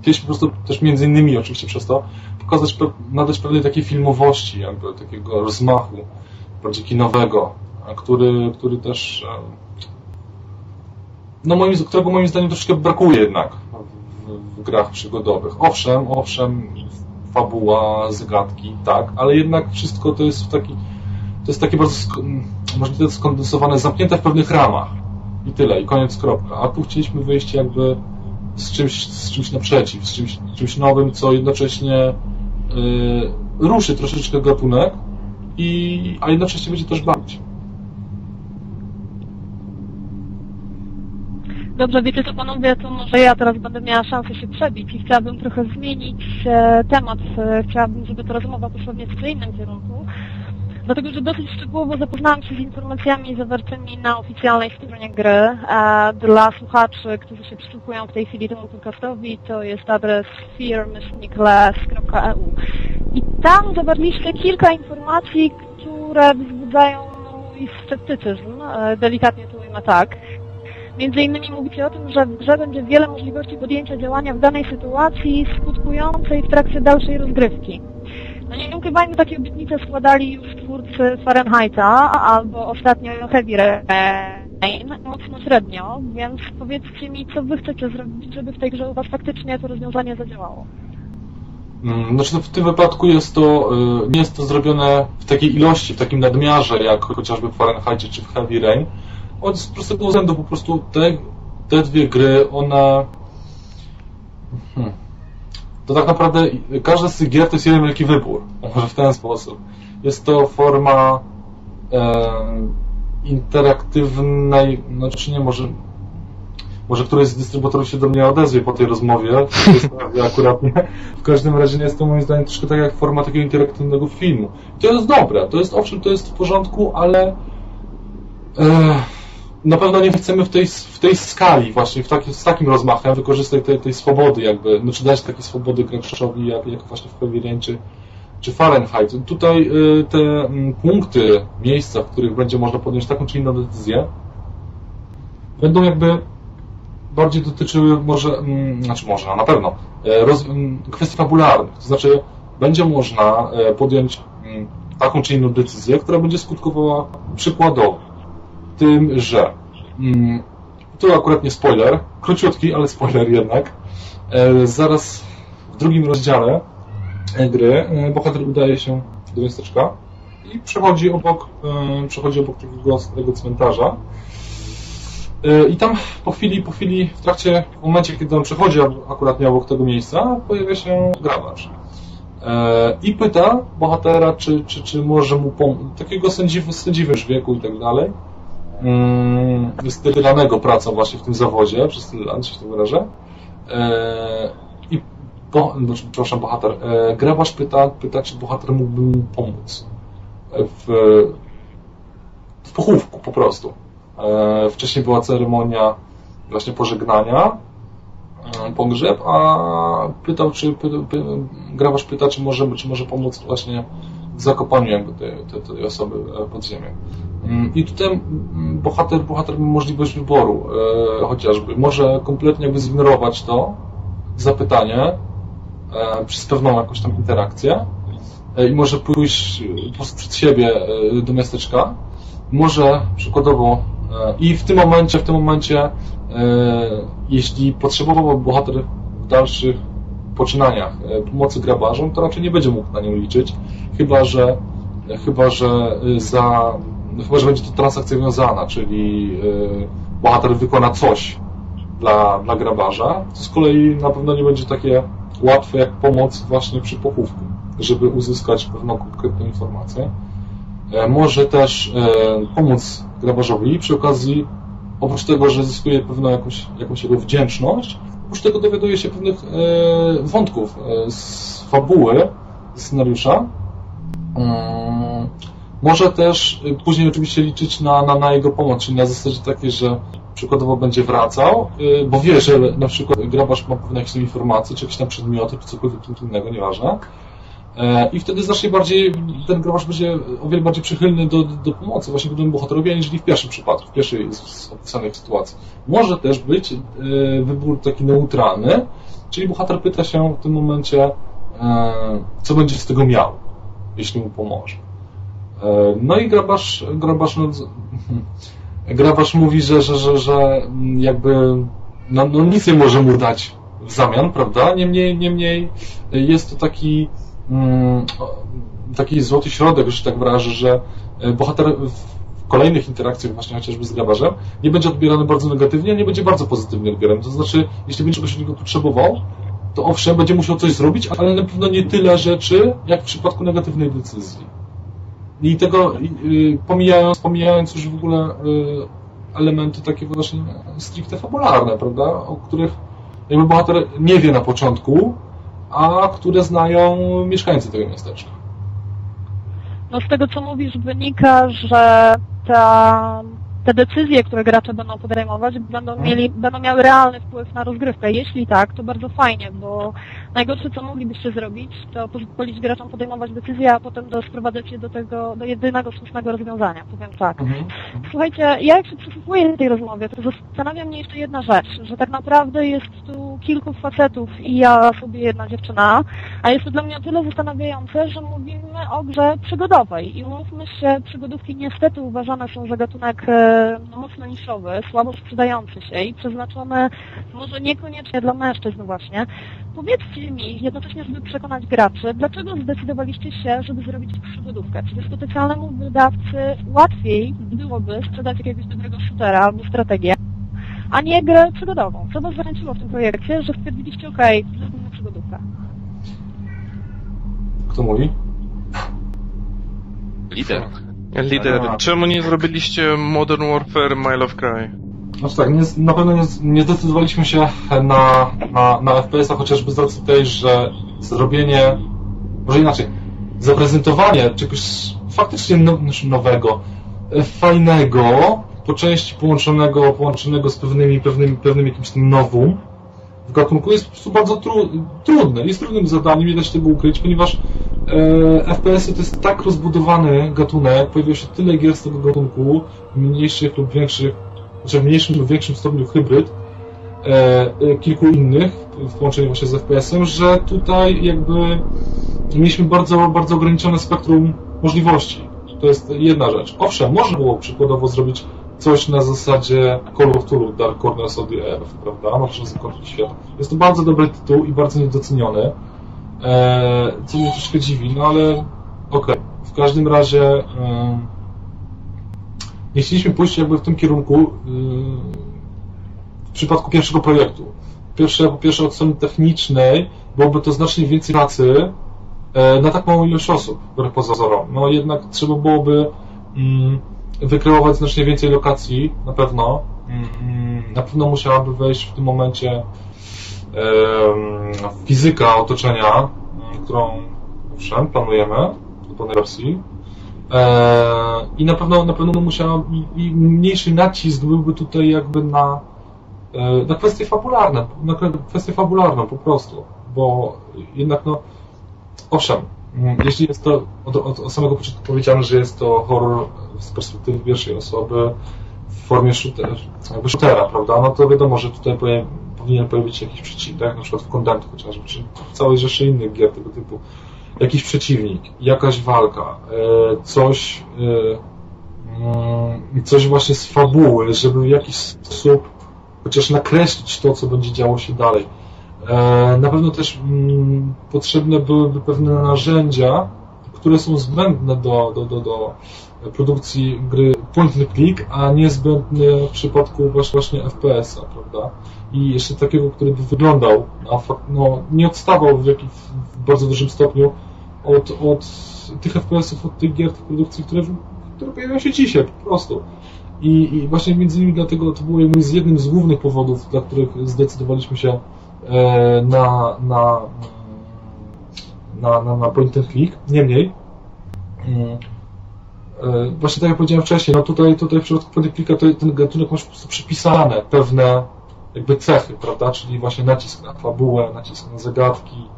chcieliśmy po prostu też między innymi oczywiście przez to pokazać, nadać pewnej takiej filmowości, jakby takiego rozmachu bardziej kinowego, który, który też no moim, którego moim zdaniem troszkę brakuje jednak w, w grach przygodowych. Owszem, owszem, fabuła, zagadki, tak, ale jednak wszystko to jest w taki, to jest takie bardzo możliwe skondensowane, zamknięte w pewnych ramach. I tyle, i koniec, kropka. A tu chcieliśmy wyjść jakby z czymś, z czymś naprzeciw, z czymś, czymś nowym, co jednocześnie yy, ruszy troszeczkę gatunek, i, a jednocześnie będzie też bawić. Dobrze, wiecie co panowie, to może ja teraz będę miała szansę się przebić i chciałabym trochę zmienić e, temat. E, chciałabym, żeby ta rozmowa poszła w nieco innym kierunku. Dlatego, że dosyć szczegółowo zapoznałam się z informacjami zawartymi na oficjalnej stronie gry. Dla słuchaczy, którzy się przysłuchują w tej chwili temu podcastowi, to jest adres fear-less.eu. I tam zawarliście kilka informacji, które wzbudzają mój sceptycyzm, e, delikatnie to ujmę tak. Między innymi mówicie o tym, że w grze będzie wiele możliwości podjęcia działania w danej sytuacji skutkującej w trakcie dalszej rozgrywki. No nie ukrywajmy, takie obietnice składali już Fahrenheita albo ostatnio Heavy Rain, mocno średnio, więc powiedzcie mi, co wy chcecie zrobić, żeby w tej grze u was faktycznie to rozwiązanie zadziałało. Mm, znaczy w tym wypadku jest to, y, nie jest to zrobione w takiej ilości, w takim nadmiarze, jak chociażby w Fahrenheitie czy w Heavy Rain. Od prostego względu po prostu te, te dwie gry, one... Hmm, to tak naprawdę każda z tych gier to jest jeden wielki wybór. Może w ten sposób. Jest to forma e, interaktywnej, znaczy nie, może może któryś z dystrybutorów się do mnie odezwie po tej rozmowie, ja akurat nie. W każdym razie jest to moim zdaniem troszkę tak jak forma takiego interaktywnego filmu. I to jest dobre, to jest owszem, to jest w porządku, ale e, na pewno nie chcemy w tej, w tej skali, właśnie w taki, z takim rozmachem wykorzystać tej, tej swobody, jakby, znaczy dać takiej swobody graczowi, jak, jak właśnie w Pavilion czy, Fahrenheit. Tutaj y, te m, punkty, miejsca, w których będzie można podjąć taką czy inną decyzję, będą jakby bardziej dotyczyły może, m, znaczy może, no na pewno, e, roz, m, kwestii fabularnych. To znaczy, będzie można e, podjąć taką czy inną decyzję, która będzie skutkowała przykładowo tym, że mm, tu akurat nie spoiler, króciutki, ale spoiler jednak. E, zaraz w drugim rozdziale gry e, bohater udaje się do miasteczka i przechodzi obok, e, przechodzi obok takiego starego cmentarza. I tam po chwili, po chwili, w trakcie, w momencie, kiedy on przechodzi akurat nie obok tego miejsca, pojawia się grabarz. I pyta bohatera, czy, czy, czy może mu pomóc, takiego sędziwy, sędziwy wieku i tak dalej, stylanego mm, pracą właśnie w tym zawodzie, przez tyle lat, się to wyrażę. E, bo, no, przepraszam, bohater. E, grabarz pyta, pyta, czy bohater mógłby mu pomóc w, w pochówku po prostu. E, wcześniej była ceremonia właśnie pożegnania, pogrzeb, a pytał, czy py, py, grabarz pyta, czy może, czy może pomóc właśnie w zakopaniu jakby tej, tej, tej osoby pod ziemią. Mm, I tutaj mm, bohater, bohater ma możliwość wyboru, e, chociażby. Może kompletnie jakby zignorować to zapytanie e, przez pewną jakąś tam interakcję. E, i może pójść po prostu przed siebie e, do miasteczka. Może przykładowo e, i w tym momencie, w tym momencie, e, jeśli potrzebował bohater w dalszych poczynaniach pomocy grabarzom, to raczej nie będzie mógł na nią liczyć, chyba że, chyba, że za no chyba, że będzie to transakcja wiązana, czyli bohater wykona coś dla, dla grabarza, to z kolei na pewno nie będzie takie łatwe jak pomoc właśnie przy pochówku, żeby uzyskać pewną konkretną informację. E, może też e, pomóc grabarzowi przy okazji, oprócz tego, że zyskuje pewną jakąś, jakąś jego wdzięczność, oprócz tego dowiaduje się pewnych e, wątków z fabuły, z scenariusza, mm, może też później oczywiście liczyć na, na, na jego pomoc, czyli na zasadzie takiej, że przykładowo będzie wracał, y, bo wie, że na przykład grabarz ma pewne jakieś informacje, czy jakieś tam przedmioty, czy cokolwiek innego, nieważne. E, I wtedy znacznie bardziej, ten grabarz będzie o wiele bardziej przychylny do, do pomocy właśnie temu bohaterowi, aniżeli w pierwszym przypadku, w pierwszej z opisanych sytuacji. Może też być y, wybór taki neutralny, Czyli bohater pyta się w tym momencie, e, co będzie z tego miał, jeśli mu pomoże. E, no i grabarz, grabarz, no, grabarz mówi, że, że, że, że jakby no, no nic nie może mu dać w zamian, prawda? Niemniej, niemniej jest to taki mm, taki złoty środek, że tak wyrażę, że bohater w kolejnych interakcjach właśnie chociażby z grabarzem nie będzie odbierany bardzo negatywnie, nie będzie bardzo pozytywnie odbierany. To znaczy, jeśli będzie czegoś od niego potrzebował, to owszem, będzie musiał coś zrobić, ale na pewno nie tyle rzeczy, jak w przypadku negatywnej decyzji. I tego pomijając, pomijając już w ogóle elementy takie właśnie stricte fabularne, prawda, o których jakby bohater nie wie na początku, a które znają mieszkańcy tego miasteczka. No z tego co mówisz wynika, że ta te decyzje, które gracze będą podejmować, będą, mhm. mieli, będą miały realny wpływ na rozgrywkę. Jeśli tak, to bardzo fajnie, bo najgorsze, co moglibyście zrobić, to pozwolić graczom podejmować decyzje, a potem sprowadzać je do tego, do jedynego słusznego rozwiązania, powiem tak. Mhm. Słuchajcie, ja jak się przysłuchuję tej rozmowie, to zastanawia mnie jeszcze jedna rzecz, że tak naprawdę jest tu kilku facetów i ja sobie jedna dziewczyna, a jest to dla mnie o tyle zastanawiające, że mówimy o grze przygodowej i umówmy się, przygodówki niestety uważane są za gatunek e, mocno niszowy, słabo sprzedający się i przeznaczony może niekoniecznie dla mężczyzn właśnie. Powiedzcie mi, jednocześnie, żeby przekonać graczy, dlaczego zdecydowaliście się, żeby zrobić przygodówkę? Czy potencjalnemu wydawcy łatwiej byłoby sprzedać jakiegoś dobrego shootera albo strategię, a nie grę przygodową? Co Was zachęciło w tym projekcie, że stwierdziliście, ok, zrobimy przygodówkę? Kto mówi? Lider. Lider, czemu nie zrobiliście Modern Warfare Mile of Cry? Znaczy tak, nie, na pewno nie, nie zdecydowaliśmy się na, na, na FPS-a, chociażby z racji tej, że zrobienie, może inaczej, zaprezentowanie czegoś faktycznie no, znaczy nowego, fajnego, po części połączonego, połączonego z pewnymi, pewnymi, pewnym jakimś tym nowym, w gatunku jest po prostu bardzo tru, trudne. Jest trudnym zadaniem, nie da się tego ukryć, ponieważ e, FPS-y to jest tak rozbudowany gatunek, pojawiło się tyle gier z tego gatunku, mniejszych lub większych, znaczy w mniejszym lub większym stopniu hybryd, e, e, kilku innych w połączeniu właśnie z FPS-em, że tutaj jakby mieliśmy bardzo, bardzo ograniczone spektrum możliwości. To jest jedna rzecz. Owszem, można było przykładowo zrobić coś na zasadzie Call of Cthulhu Dark Corners of the Earth, prawda? Zakończyć świat. Jest to bardzo dobry tytuł i bardzo niedoceniony, e, co mnie troszkę dziwi, no ale okej. Okay. W każdym razie e, nie chcieliśmy pójść jakby w tym kierunku e, w przypadku pierwszego projektu. Pierwsze, po pierwsze od strony technicznej byłoby to znacznie więcej pracy e, na tak małą ilość osób, wbrew pozorom. No jednak trzeba byłoby mm, wykreować znacznie więcej lokacji, na pewno. Mm, na pewno musiałaby wejść w tym momencie fizyka otoczenia, mm, którą owszem, planujemy do pełnej wersji. E, I na pewno, na pewno musiała, i mniejszy nacisk byłby tutaj jakby na, e, na kwestie fabularne, na kwestię fabularną po prostu, bo jednak no, owszem, mm, jeśli jest to od, od, od samego początku powiedziane, że jest to horror z perspektywy pierwszej osoby w formie shooter, jakby shootera, prawda, no to wiadomo, że tutaj powinien, powinien pojawić się jakiś przeciwnik, na przykład w Content chociażby, czy w całej rzeszy innych gier tego typu. Jakiś przeciwnik, jakaś walka, e, coś, e, mm, coś właśnie z fabuły, żeby w jakiś sposób chociaż nakreślić to, co będzie działo się dalej. E, na pewno też mm, potrzebne byłyby pewne narzędzia, które są zbędne do, do, do, do produkcji gry point and click, a niezbędny w przypadku właśnie FPS-a, prawda? I jeszcze takiego, który by wyglądał, a no, nie odstawał w, jakim, w bardzo dużym stopniu od, od tych FPS-ów, od tych gier, tych produkcji, które, które pojawiają się dzisiaj po prostu. I, I, właśnie między innymi dlatego to był jednym z głównych powodów, dla których zdecydowaliśmy się na, na, na, na, na point and click. Niemniej, mm, E, właśnie tak jak powiedziałem wcześniej, no tutaj, tutaj w przypadku Polyklika to ten gatunek masz po prostu przypisane pewne jakby cechy, prawda, czyli właśnie nacisk na fabułę, nacisk na zagadki,